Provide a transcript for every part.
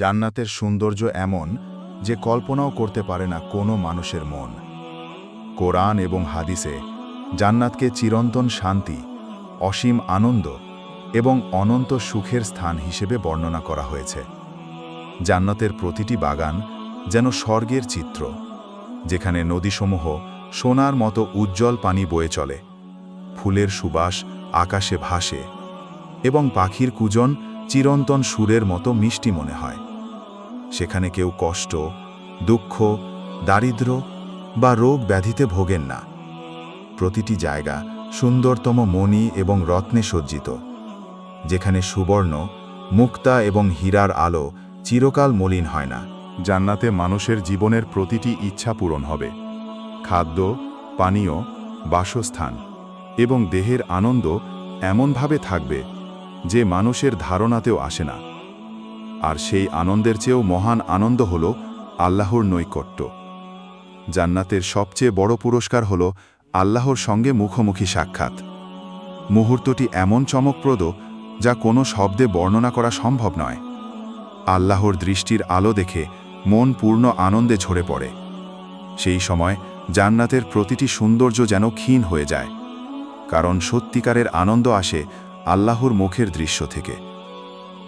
জান্নাতের সৌন্দর্য এমন যে কল্পনাও করতে পারে না কোনো মানুষের মন। কোরআন এবং হাদিসে জান্নাতকে চিরন্তন শান্তি, অসীম আনন্দ এবং অনন্ত সুখের স্থান হিসেবে বর্ণনা করা হয়েছে। জান্নাতের প্রতিটি বাগান যেন স্বর্গের চিত্র, যেখানে নদীসমূহ সোনার মতো উজ্জ্বল পানি বয়ে চলে, ফুলের সুবাস আকাশে ভাসে এবং পাখির কুজন চিরন্তন সুরের মতো মিষ্টি মনে হয়। সেখানে কেউ কষ্ট, দুঃখ, দারিদ্র বা রোগ ব্যাধিতে ভোগেন না। প্রতিটি জায়গা সুন্দরতম মণি এবং রত্নে সজ্জিত, যেখানে সুবর্ণ, মুক্তা এবং হীরার আলো চিরকাল মলিন হয় না। জান্নাতে মানুষের জীবনের প্রতিটি ইচ্ছা পূরণ হবে। খাদ্য, পানীয়, বাসস্থান এবং দেহের আনন্দ এমনভাবে থাকবে যে মানুষের ধারণাতেও আসে না। আর সেই আনন্দের চেয়েও মহান আনন্দ হল আল্লাহর নৈকট্য। জান্নাতের সবচেয়ে বড় পুরস্কার হল আল্লাহর সঙ্গে মুখোমুখি সাক্ষাৎ। মুহূর্তটি এমন চমকপ্রদ যা কোনো শব্দে বর্ণনা করা সম্ভব নয়। আল্লাহর দৃষ্টির আলো দেখে মন পূর্ণ আনন্দে ঝরে পড়ে। সেই সময় জান্নাতের প্রতিটি সৌন্দর্য যেন ক্ষীণ হয়ে যায়। কারণ সত্যিকারের আনন্দ আসে আল্লাহর মুখের দৃশ্য থেকে।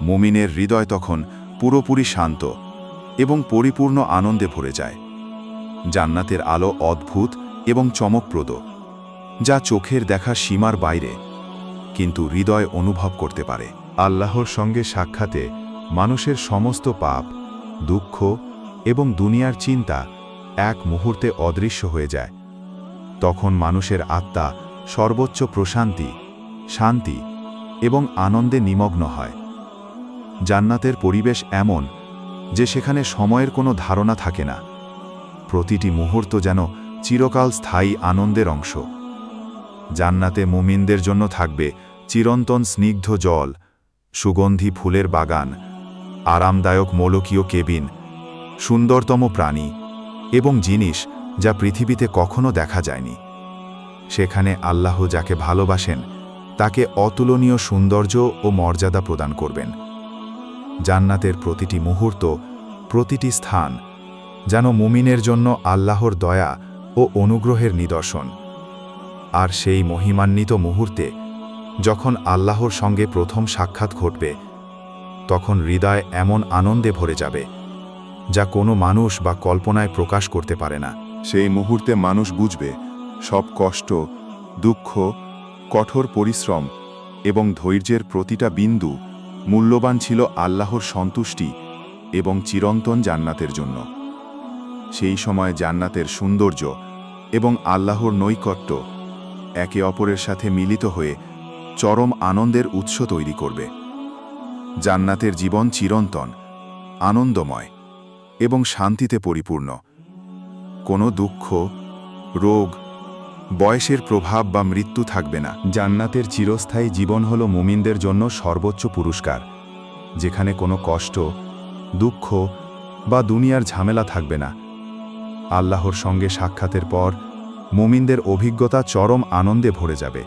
মুমিনের হৃদয় তখন পুরোপুরি শান্ত এবং পরিপূর্ণ আনন্দে ভরে যায়। জান্নাতের আলো অদ্ভুত এবং চমকপ্রদ, যা চোখের দেখা সীমার বাইরে, কিন্তু হৃদয় অনুভব করতে পারে। আল্লাহর সঙ্গে সাক্ষাতে মানুষের সমস্ত পাপ, দুঃখ এবং দুনিয়ার চিন্তা এক মুহূর্তে অদৃশ্য হয়ে যায়। তখন মানুষের আত্মা সর্বোচ্চ প্রশান্তি, শান্তি এবং আনন্দে নিমগ্ন হয়। জান্নাতের পরিবেশ এমন যে সেখানে সময়ের কোনো ধারণা থাকে না। প্রতিটি মুহূর্ত যেন চিরকাল স্থায়ী আনন্দের অংশ। জান্নাতে মুমিনদের জন্য থাকবে চিরন্তন স্নিগ্ধ জল, সুগন্ধি ফুলের বাগান, আরামদায়ক মোলকীয় কেবিন, সুন্দরতম প্রাণী এবং জিনিস যা পৃথিবীতে কখনো দেখা যায়নি। সেখানে আল্লাহ যাকে ভালোবাসেন, তাকে অতুলনীয় সৌন্দর্য ও মর্যাদা প্রদান করবেন। জান্নাতের প্রতিটি মুহূর্ত, প্রতিটি স্থান, যেন মুমিনের জন্য আল্লাহর দয়া ও অনুগ্রহের নিদর্শন। আর সেই মহিমান্বিত মুহূর্তে, যখন আল্লাহর সঙ্গে প্রথম সাক্ষাৎ ঘটবে, তখন হৃদয় এমন আনন্দে ভরে যাবে, যা কোনো মানুষ বা কল্পনায় প্রকাশ করতে পারে না। সেই মুহূর্তে মানুষ বুঝবে, সব কষ্ট, দুঃখ, কঠোর পরিশ্রম এবং ধৈর্যের প্রতিটা বিন্দু মূল্যবান ছিল আল্লাহর সন্তুষ্টি এবং চিরন্তন জান্নাতের জন্য। সেই সময় জান্নাতের সৌন্দর্য এবং আল্লাহর নৈকট্য একে অপরের সাথে মিলিত হয়ে চরম আনন্দের উৎস তৈরি করবে। জান্নাতের জীবন চিরন্তন, আনন্দময় এবং শান্তিতে পরিপূর্ণ। কোনো দুঃখ, রোগ বয়সের প্রভাব বা মৃত্যু থাকবে না। জান্নাতের চিরস্থায়ী জীবন হল মুমিনদের জন্য সর্বোচ্চ পুরস্কার, যেখানে কোনো কষ্ট, দুঃখ বা দুনিয়ার ঝামেলা থাকবে না। আল্লাহর সঙ্গে সাক্ষাতের পর মুমিনদের অভিজ্ঞতা চরম আনন্দে ভরে যাবে।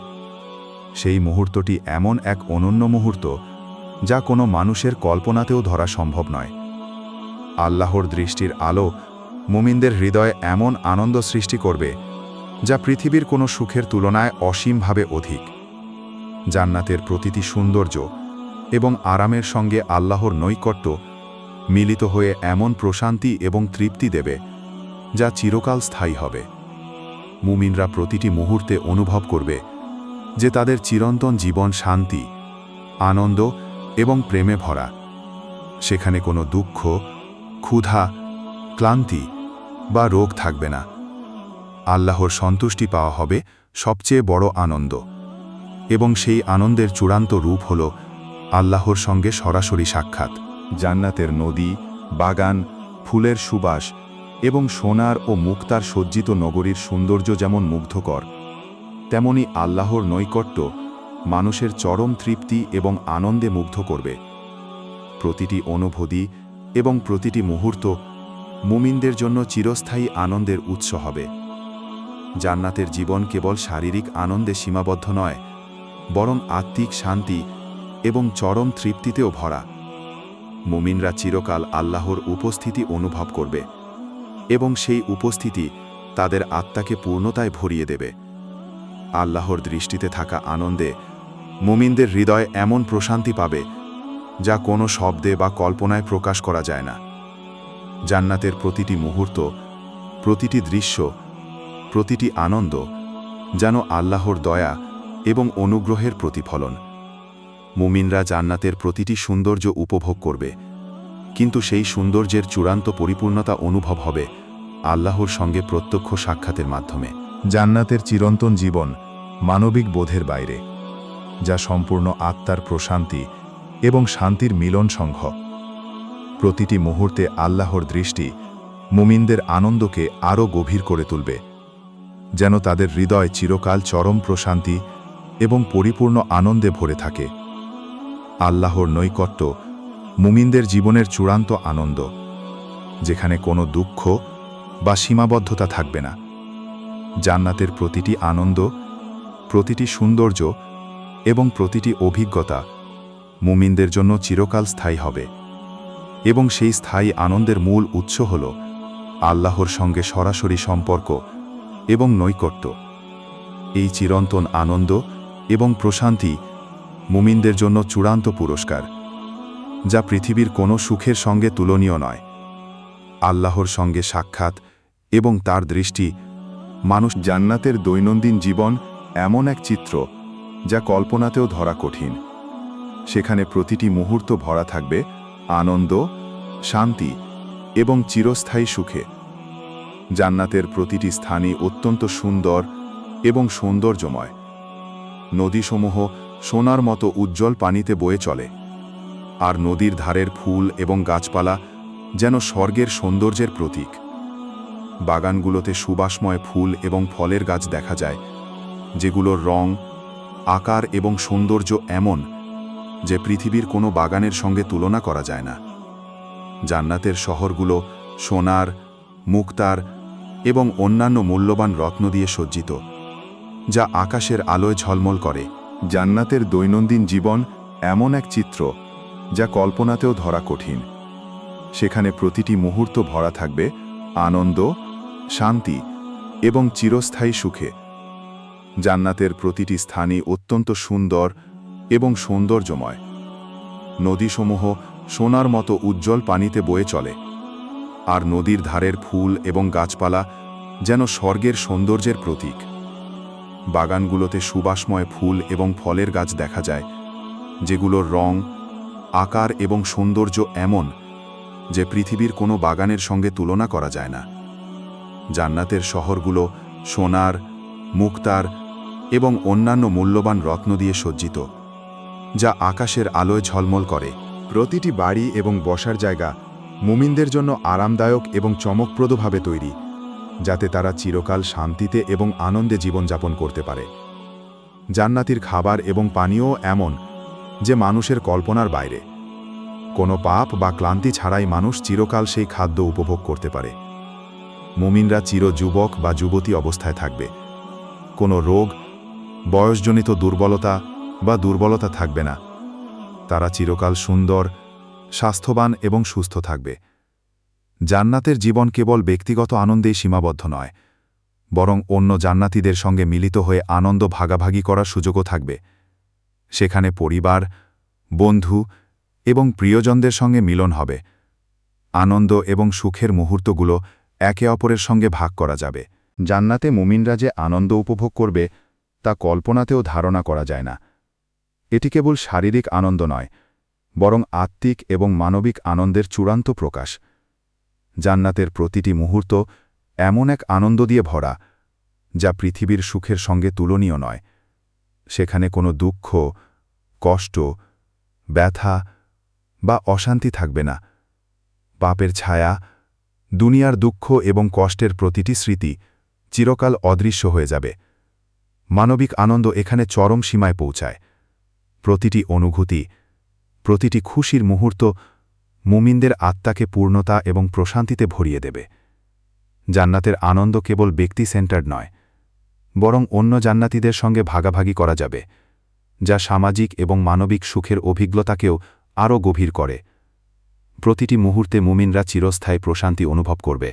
সেই মুহূর্তটি এমন এক অনন্য মুহূর্ত, যা কোনো মানুষের কল্পনাতেও ধরা সম্ভব নয়। আল্লাহর দৃষ্টির আলো মুমিনদের হৃদয়ে এমন আনন্দ সৃষ্টি করবে যা পৃথিবীর কোনো সুখের তুলনায় অসীমভাবে অধিক। জান্নাতের প্রতিটি সৌন্দর্য এবং আরামের সঙ্গে আল্লাহর নৈকট্য মিলিত হয়ে এমন প্রশান্তি এবং তৃপ্তি দেবে যা চিরকাল স্থায়ী হবে। মুমিনরা প্রতিটি মুহূর্তে অনুভব করবে যে তাদের চিরন্তন জীবন শান্তি, আনন্দ এবং প্রেমে ভরা। সেখানে কোনো দুঃখ, ক্ষুধা, ক্লান্তি বা রোগ থাকবে না। আল্লাহর সন্তুষ্টি পাওয়া হবে সবচেয়ে বড় আনন্দ। এবং সেই আনন্দের চূড়ান্ত রূপ হল আল্লাহর সঙ্গে সরাসরি সাক্ষাৎ। জান্নাতের নদী, বাগান, ফুলের সুবাস এবং সোনার ও মুক্তার সজ্জিত নগরীর সৌন্দর্য যেমন মুগ্ধকর, তেমনি আল্লাহর নৈকট্য মানুষের চরম তৃপ্তি এবং আনন্দে মুগ্ধ করবে। প্রতিটি অনুভূতি এবং প্রতিটি মুহূর্ত মুমিনদের জন্য চিরস্থায়ী আনন্দের উৎস হবে। জান্নাতের জীবন কেবল শারীরিক আনন্দে সীমাবদ্ধ নয়, বরং আত্মিক শান্তি এবং চরম তৃপ্তিতেও ভরা। মুমিনরা চিরকাল আল্লাহর উপস্থিতি অনুভব করবে এবং সেই উপস্থিতি তাদের আত্মাকে পূর্ণতায় ভরিয়ে দেবে। আল্লাহর দৃষ্টিতে থাকা আনন্দে মুমিনদের হৃদয় এমন প্রশান্তি পাবে যা কোনো শব্দে বা কল্পনায় প্রকাশ করা যায় না। জান্নাতের প্রতিটি মুহূর্ত, প্রতিটি দৃশ্য প্রতিটি আনন্দ যেন আল্লাহর দয়া এবং অনুগ্রহের প্রতিফলন। মুমিনরা জান্নাতের প্রতিটি সৌন্দর্য উপভোগ করবে, কিন্তু সেই সৌন্দর্যের চূড়ান্ত পরিপূর্ণতা অনুভব হবে আল্লাহর সঙ্গে প্রত্যক্ষ সাক্ষাতের মাধ্যমে। জান্নাতের চিরন্তন জীবন মানবিক বোধের বাইরে, যা সম্পূর্ণ আত্মার প্রশান্তি এবং শান্তির মিলন সংঘ। প্রতিটি মুহূর্তে আল্লাহর দৃষ্টি মুমিনদের আনন্দকে আরও গভীর করে তুলবে। যেন তাদের হৃদয় চিরকাল চরম প্রশান্তি এবং পরিপূর্ণ আনন্দে ভরে থাকে। আল্লাহর নৈকট্য, মুমিনদের জীবনের চূড়ান্ত আনন্দ, যেখানে কোনো দুঃখ বা সীমাবদ্ধতা থাকবে না। জান্নাতের প্রতিটি আনন্দ, প্রতিটি সৌন্দর্য এবং প্রতিটি অভিজ্ঞতা মুমিনদের জন্য চিরকাল স্থায়ী হবে এবং সেই স্থায়ী আনন্দের মূল উৎস হল আল্লাহর সঙ্গে সরাসরি সম্পর্ক এবং নৈকট্য। এই চিরন্তন আনন্দ এবং প্রশান্তি মুমিনদের জন্য চূড়ান্ত পুরস্কার, যা পৃথিবীর কোনো সুখের সঙ্গে তুলনীয় নয়। আল্লাহর সঙ্গে সাক্ষাৎ এবং তার দৃষ্টি মানুষ জান্নাতের দৈনন্দিন জীবন এমন এক চিত্র যা কল্পনাতেও ধরা কঠিন। সেখানে প্রতিটি মুহূর্ত ভরা থাকবে আনন্দ, শান্তি এবং চিরস্থায়ী সুখে। জান্নাতের প্রতিটি স্থানই অত্যন্ত সুন্দর এবং সৌন্দর্যময়। নদীসমূহ সোনার মতো উজ্জ্বল পানিতে বয়ে চলে। আর নদীর ধারের ফুল এবং গাছপালা যেন স্বর্গের সৌন্দর্যের প্রতীক। বাগানগুলোতে সুবাসময় ফুল এবং ফলের গাছ দেখা যায়, যেগুলোর রং, আকার এবং সৌন্দর্য এমন যে পৃথিবীর কোনো বাগানের সঙ্গে তুলনা করা যায় না। জান্নাতের শহরগুলো সোনার, মুক্তার এবং অন্যান্য মূল্যবান রত্ন দিয়ে সজ্জিত, যা আকাশের আলোয় ঝলমল করে। জান্নাতের দৈনন্দিন জীবন এমন এক চিত্র, যা কল্পনাতেও ধরা কঠিন। সেখানে প্রতিটি মুহূর্ত ভরা থাকবে আনন্দ, শান্তি এবং চিরস্থায়ী সুখে। জান্নাতের প্রতিটি স্থানই অত্যন্ত সুন্দর এবং সৌন্দর্যময়। নদীসমূহ সোনার মতো উজ্জ্বল পানিতে বয়ে চলে। আর নদীর ধারের ফুল এবং গাছপালা যেন স্বর্গের সৌন্দর্যের প্রতীক। বাগানগুলোতে সুবাসময় ফুল এবং ফলের গাছ দেখা যায়, যেগুলোর রং, আকার এবং সৌন্দর্য এমন যে পৃথিবীর কোনো বাগানের সঙ্গে তুলনা করা যায় না। জান্নাতের শহরগুলো সোনার, মুক্তার এবং অন্যান্য মূল্যবান রত্ন দিয়ে সজ্জিত, যা আকাশের আলোয় ঝলমল করে। প্রতিটি বাড়ি এবং বসার জায়গা মুমিনদের জন্য আরামদায়ক এবং চমকপ্রদভাবে তৈরি, যাতে তারা চিরকাল শান্তিতে এবং আনন্দে জীবনযাপন করতে পারে। জান্নাতির খাবার এবং পানীয় এমন যে মানুষের কল্পনার বাইরে। কোনো পাপ বা ক্লান্তি ছাড়াই মানুষ চিরকাল সেই খাদ্য উপভোগ করতে পারে। মুমিনরা চির যুবক বা যুবতী অবস্থায় থাকবে। কোনো রোগ, বয়সজনিত দুর্বলতা বা দুর্বলতা থাকবে না। তারা চিরকাল সুন্দর স্বাস্থ্যবান এবং সুস্থ থাকবে। জান্নাতের জীবন কেবল ব্যক্তিগত আনন্দেই সীমাবদ্ধ নয়, বরং অন্য জান্নাতিদের সঙ্গে মিলিত হয়ে আনন্দ ভাগাভাগি করার সুযোগও থাকবে। সেখানে পরিবার, বন্ধু এবং প্রিয়জনদের সঙ্গে মিলন হবে। আনন্দ এবং সুখের মুহূর্তগুলো একে অপরের সঙ্গে ভাগ করা যাবে। জান্নাতে মুমিনরা যে আনন্দ উপভোগ করবে, তা কল্পনাতেও ধারণা করা যায় না। এটি কেবল শারীরিক আনন্দ নয় বরং আত্মিক এবং মানবিক আনন্দের চূড়ান্ত প্রকাশ। জান্নাতের প্রতিটি মুহূর্ত এমন এক আনন্দ দিয়ে ভরা, যা পৃথিবীর সুখের সঙ্গে তুলনীয় নয়। সেখানে কোনো দুঃখ, কষ্ট, ব্যথা বা অশান্তি থাকবে না। পাপের ছায়া, দুনিয়ার দুঃখ এবং কষ্টের প্রতিটি স্মৃতি চিরকাল অদৃশ্য হয়ে যাবে। মানবিক আনন্দ এখানে চরম সীমায় পৌঁছায়। প্রতিটি অনুভূতি প্রতিটি খুশির মুহূর্ত মুমিনদের আত্মাকে পূর্ণতা এবং প্রশান্তিতে ভরিয়ে দেবে। জান্নাতের আনন্দ কেবল ব্যক্তি সেন্টার নয়, বরং অন্য জান্নাতিদের সঙ্গে ভাগাভাগি করা যাবে, যা সামাজিক এবং মানবিক সুখের অভিজ্ঞতাকেও আরও গভীর করে। প্রতিটি মুহূর্তে মুমিনরা চিরস্থায়ী প্রশান্তি অনুভব করবে।